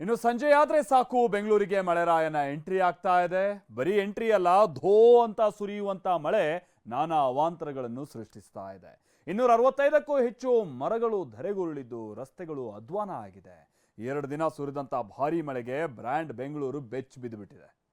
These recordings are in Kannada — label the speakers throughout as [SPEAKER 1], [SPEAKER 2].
[SPEAKER 1] ಇನ್ನು ಸಂಜೆ ಆದ್ರೆ ಸಾಕು, ಬೆಂಗಳೂರಿಗೆ ಮಳೆರಾಯನ ಎಂಟ್ರಿ ಆಗ್ತಾ ಇದೆ. ಬರೀ ಎಂಟ್ರಿ ಅಲ್ಲ, ಧೋ ಅಂತ ಸುರಿಯುವಂತ ಮಳೆ ನಾನಾ ಅವಾಂತರಗಳನ್ನು ಸೃಷ್ಟಿಸ್ತಾ ಇದೆ. ಇನ್ನೂರ ಅರವತ್ತೈದಕ್ಕೂ ಹೆಚ್ಚು ಮರಗಳು ಧರೆಗುರುಳಿದ್ದು ರಸ್ತೆಗಳು ಅಧ್ವಾನ ಆಗಿದೆ. ಎರಡು ದಿನ ಸುರಿದಂತ ಭಾರೀ ಮಳೆಗೆ ಬ್ರ್ಯಾಂಡ್ ಬೆಂಗಳೂರು ಬೆಚ್ಚ ಬಿದ್ದುಬಿಟ್ಟಿದೆ.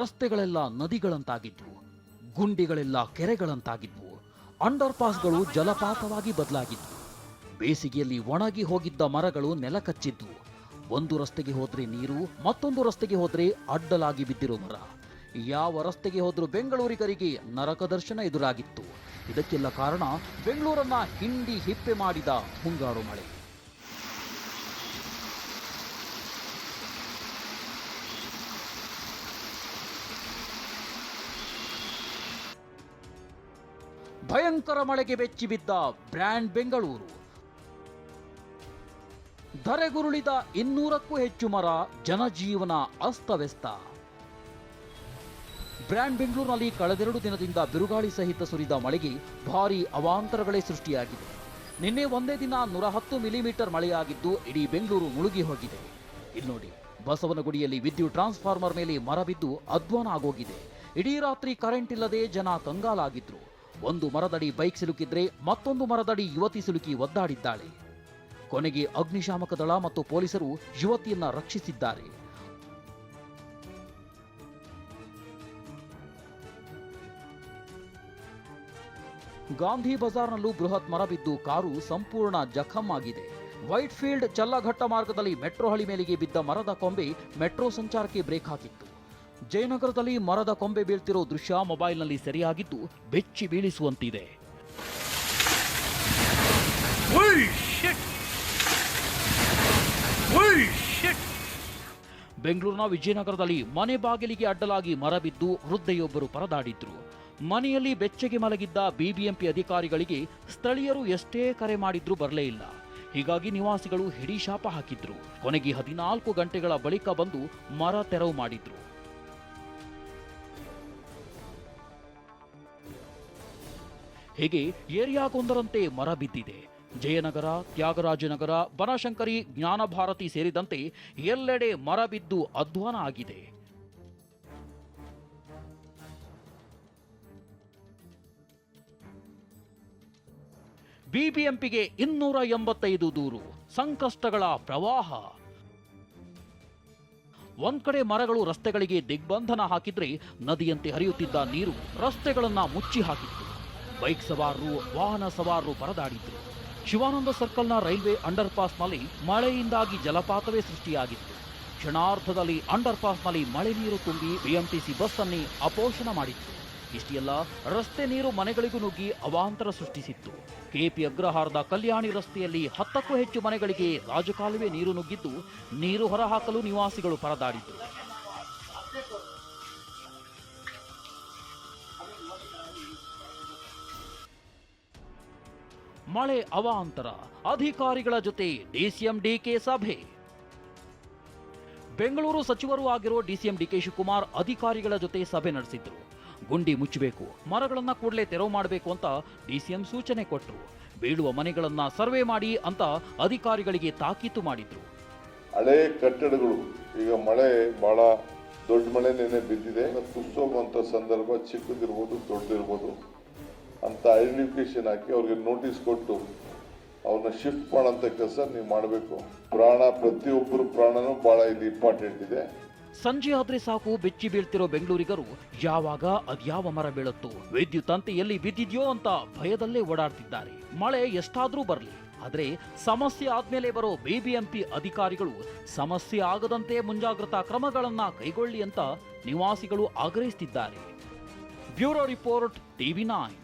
[SPEAKER 2] ರಸ್ತೆಗಳೆಲ್ಲ ನದಿಗಳಂತಾಗಿದ್ವು, ಗುಂಡಿಗಳೆಲ್ಲ ಕೆರೆಗಳಂತಾಗಿದ್ವು ಅಂಡರ್ ಪಾಸ್ಗಳು ಜಲಪಾತವಾಗಿ ಬದಲಾಗಿದ್ವು. ಬೇಸಿಗೆಯಲ್ಲಿ ಒಣಗಿ ಹೋಗಿದ್ದ ಮರಗಳು ನೆಲಕಚ್ಚಿದ್ವು. ಒಂದು ರಸ್ತೆಗೆ ಹೋದ್ರೆ ನೀರು, ಮತ್ತೊಂದು ರಸ್ತೆಗೆ ಹೋದ್ರೆ ಅಡ್ಡಲಾಗಿ ಬಿದ್ದಿರೋ ಮರ. ಯಾವ ರಸ್ತೆಗೆ ಹೋದ್ರೂ ಬೆಂಗಳೂರಿಗರಿಗೆ ನರಕ ದರ್ಶನ ಎದುರಾಗಿತ್ತು. ಇದಕ್ಕೆಲ್ಲ ಕಾರಣ ಬೆಂಗಳೂರನ್ನ ಹಿಂಡಿ ಹಿಪ್ಪೆ ಮಾಡಿದ ಮುಂಗಾರು ಮಳೆ. ಭಯಂಕರ ಮಳೆಗೆ ಬೆಚ್ಚಿ ಬಿದ್ದ ಬ್ರ್ಯಾಂಡ್ ಬೆಂಗಳೂರು. ಧರೆಗುರುಳಿದ ಇನ್ನೂರಕ್ಕೂ ಹೆಚ್ಚು ಮರ, ಜನಜೀವನ ಅಸ್ತವ್ಯಸ್ತ. ಬ್ರ್ಯಾಂಡ್ ಬೆಂಗಳೂರಿನಲ್ಲಿ ಕಳೆದೆರಡು ದಿನದಿಂದ ಬಿರುಗಾಳಿ ಸಹಿತ ಸುರಿದ ಮಳೆಗೆ ಭಾರೀ ಅವಾಂತರಗಳೇ ಸೃಷ್ಟಿಯಾಗಿದೆ. ನಿನ್ನೆ ಒಂದೇ ದಿನ ನೂರ ಹತ್ತು ಮಿಲಿಮೀಟರ್ ಮಳೆಯಾಗಿದ್ದು ಇಡೀ ಬೆಂಗಳೂರು ಮುಳುಗಿ ಹೋಗಿದೆ. ಇಲ್ಲಿ ನೋಡಿ, ಬಸವನಗುಡಿಯಲ್ಲಿ ವಿದ್ಯುತ್ ಟ್ರಾನ್ಸ್ಫಾರ್ಮರ್ ಮೇಲೆ ಮರ ಬಿದ್ದು ಅಧ್ವಾನ ಆಗೋಗಿದೆ. ಇಡೀ ರಾತ್ರಿ ಕರೆಂಟ್ ಇಲ್ಲದೆ ಜನ ಕಂಗಾಲಾಗಿದ್ರು ಒಂದು ಮರದಡಿ ಬೈಕ್ ಸಿಲುಕಿದ್ರೆ ಮತ್ತೊಂದು ಮರದಡಿ ಯುವತಿ ಸಿಲುಕಿ ಒದ್ದಾಡಿದ್ದಾಳೆ. ಕೊನೆಗೆ ಅಗ್ನಿಶಾಮಕ ದಳ ಮತ್ತು ಪೊಲೀಸರು ಯುವತಿಯನ್ನ ರಕ್ಷಿಸಿದ್ದಾರೆ. ಗಾಂಧಿ ಬಜಾರ್ನಲ್ಲೂ ಬೃಹತ್ ಮರ ಬಿದ್ದು ಕಾರು ಸಂಪೂರ್ಣ ಜಖಂ ಆಗಿದೆ. ವೈಟ್ ಫೀಲ್ಡ್ ಚಲ್ಲಘಟ್ಟ ಮಾರ್ಗದಲ್ಲಿ ಮೆಟ್ರೋ ಹಳಿ ಮೇಲಿಗೆ ಬಿದ್ದ ಮರದ ಕೊಂಬೆ ಮೆಟ್ರೋ ಸಂಚಾರಕ್ಕೆ ಬ್ರೇಕ್ ಹಾಕಿತ್ತು. ಜಯನಗರದಲ್ಲಿ ಮರದ ಕೊಂಬೆ ಬೀಳ್ತಿರೋ ದೃಶ್ಯ ಮೊಬೈಲ್ನಲ್ಲಿ ಸೆರೆಯಾಗಿದ್ದು ಬೆಚ್ಚಿ ಬೀಳಿಸುವಂತಿದೆ. ಬೆಂಗಳೂರಿನ ವಿಜಯನಗರದಲ್ಲಿ ಮನೆ ಬಾಗಿಲಿಗೆ ಅಡ್ಡಲಾಗಿ ಮರ ಬಿದ್ದು ವೃದ್ಧೆಯೊಬ್ಬರು ಪರದಾಡಿದ್ರು. ಮನೆಯಲ್ಲಿ ಬೆಚ್ಚಗೆ ಮಲಗಿದ್ದ ಬಿಬಿಎಂಪಿ ಅಧಿಕಾರಿಗಳಿಗೆ ಸ್ಥಳೀಯರು ಎಷ್ಟೇ ಕರೆ ಮಾಡಿದ್ರೂ ಬರಲೇ ಇಲ್ಲ. ಹೀಗಾಗಿ ನಿವಾಸಿಗಳು ಹಿಡಿ ಶಾಪ ಹಾಕಿದ್ರು. ಕೊನೆಗೆ ಹದಿನಾಲ್ಕು ಗಂಟೆಗಳ ಬಳಿಕ ಬಂದು ಮರ ತೆರವು ಮಾಡಿದ್ರು. ಹೀಗೆ ಏರಿಯಾಗೊಂದರಂತೆ ಮರ ಬಿದ್ದಿದೆ. ಜಯನಗರ, ತ್ಯಾಗರಾಜನಗರ, ಬನಶಂಕರಿ, ಜ್ಞಾನಭಾರತಿ ಸೇರಿದಂತೆ ಎಲ್ಲೆಡೆ ಮರ ಬಿದ್ದು ಅಧ್ವಾನ ಆಗಿದೆ. ಬಿಬಿಎಂಪಿಗೆ ಇನ್ನೂರ ಎಂಬತ್ತೈದು ದೂರು, ಸಂಕಷ್ಟಗಳ ಪ್ರವಾಹ. ಒಂದ್ ಕಡೆ ಮರಗಳು ರಸ್ತೆಗಳಿಗೆ ದಿಗ್ಬಂಧನ ಹಾಕಿದ್ರೆ ನದಿಯಂತೆ ಹರಿಯುತ್ತಿದ್ದ ನೀರು ರಸ್ತೆಗಳನ್ನ ಮುಚ್ಚಿ ಹಾಕಿತ್ತು ಬೈಕ್ ಸವಾರರು, ವಾಹನ ಸವಾರರು ಪರದಾಡಿದ್ರು. ಶಿವಾನಂದ ಸರ್ಕಲ್ನ ರೈಲ್ವೆ ಅಂಡರ್ ಪಾಸ್ನಲ್ಲಿ ಮಳೆಯಿಂದಾಗಿ ಜಲಪಾತವೇ ಸೃಷ್ಟಿಯಾಗಿತ್ತು. ಕ್ಷಣಾರ್ಧದಲ್ಲಿ ಅಂಡರ್ ಪಾಸ್ನಲ್ಲಿ ಮಳೆ ನೀರು ತುಂಬಿ ಬಿಎಂಟಿಸಿ ಬಸ್ ಅನ್ನೇ ಅಪೋಷಣ ಮಾಡಿತ್ತು. ಇಷ್ಟೆಲ್ಲ ರಸ್ತೆ ನೀರು ಮನೆಗಳಿಗೂ ನುಗ್ಗಿ ಅವಾಂತರ ಸೃಷ್ಟಿಸಿತ್ತು. ಕೆಪಿ ಅಗ್ರಹಾರದ ಕಲ್ಯಾಣಿ ರಸ್ತೆಯಲ್ಲಿ ಹತ್ತಕ್ಕೂ ಹೆಚ್ಚು ಮನೆಗಳಿಗೆ ರಾಜಕಾಲುವೆ ನೀರು ನುಗ್ಗಿದ್ದು ನೀರು ಹೊರಹಾಕಲು ನಿವಾಸಿಗಳು ಪರದಾಡಿದ್ರು. ಮಳೆ ಅವಾಂತರ. ಅಧಿಕಾರಿಗಳ ಜೊತೆ ಡಿಸಿಎಂ ಡಿಕೆ ಸಭೆ. ಬೆಂಗಳೂರು ಸಚಿವರು ಆಗಿರುವ ಡಿಸಿಎಂ ಡಿಕೆ ಶಿವಕುಮಾರ್ ಅಧಿಕಾರಿಗಳ ಜೊತೆ ಸಭೆ ನಡೆಸಿದ್ರು. ಗುಂಡಿ ಮುಚ್ಚಬೇಕು, ಮರಗಳನ್ನ ಕೂಡಲೇ ತೆರವು ಮಾಡಬೇಕು ಅಂತ ಡಿಸಿಎಂ ಸೂಚನೆ ಕೊಟ್ಟರು ಬೀಳುವ ಮನೆಗಳನ್ನ ಸರ್ವೆ ಮಾಡಿ ಅಂತ ಅಧಿಕಾರಿಗಳಿಗೆ ತಾಕೀತು ಮಾಡಿದ್ರು.
[SPEAKER 3] ಹಳೆ ಕಟ್ಟಡಗಳು, ಈಗ ಮಳೆ ಬಹಳ ದೊಡ್ಡ ಮಳೆ ನೆನೆ ಬಿದ್ದಿದೆ. ಕುಸಿಸೋಗುವಂಥ ಸಂದರ್ಭ ಚಿಕ್ಕದಿರ್ಬೋದು, ದೊಡ್ಡದಿರ್ಬೋದು. ಅಂತ ಐಡೆಂಟಿಫಿಕೇಶನ್ ಹಾಕಿ ಅವ್ರಿಗೆ ನೋಟಿಸ್ ಕೊಟ್ಟು ಅವ್ರನ್ನ ಶಿಫ್ಟ್ ಮಾಡೋಂಥ ಕೆಲಸ ನೀವು ಮಾಡಬೇಕು. ಪ್ರಾಣ, ಪ್ರತಿಯೊಬ್ಬರು ಪ್ರಾಣನೂ ಬಹಳ ಇಲ್ಲಿ ಇಂಪಾರ್ಟೆಂಟ್ ಇದೆ.
[SPEAKER 2] ಸಂಜೆ ಆದ್ರೆ ಸಾಕು, ಬೆಚ್ಚಿ ಬೀಳ್ತಿರೋ ಬೆಂಗಳೂರಿಗರು, ಯಾವಾಗ ಅದ್ಯಾವ ಮರ ಬೀಳುತ್ತೋ, ವಿದ್ಯುತ್ ತಂತಿ ಎಲ್ಲಿ ಬಿದ್ದಿದ್ಯೋ ಅಂತ ಭಯದಲ್ಲೇ ಓಡಾಡ್ತಿದ್ದಾರೆ. ಮಳೆ ಎಷ್ಟಾದ್ರೂ ಬರಲಿ, ಆದ್ರೆ ಸಮಸ್ಯೆ ಆದ್ಮೇಲೆ ಬರೋ ಬಿಬಿಎಂಪಿ ಅಧಿಕಾರಿಗಳು, ಸಮಸ್ಯೆ ಆಗದಂತೆ ಮುಂಜಾಗ್ರತಾ ಕ್ರಮಗಳನ್ನ ಕೈಗೊಳ್ಳಿ ಅಂತ ನಿವಾಸಿಗಳು ಆಗ್ರಹಿಸುತ್ತಿದ್ದಾರೆ ಬ್ಯೂರೋ ರಿಪೋರ್ಟ್ ಟಿವಿ ನೈನ್.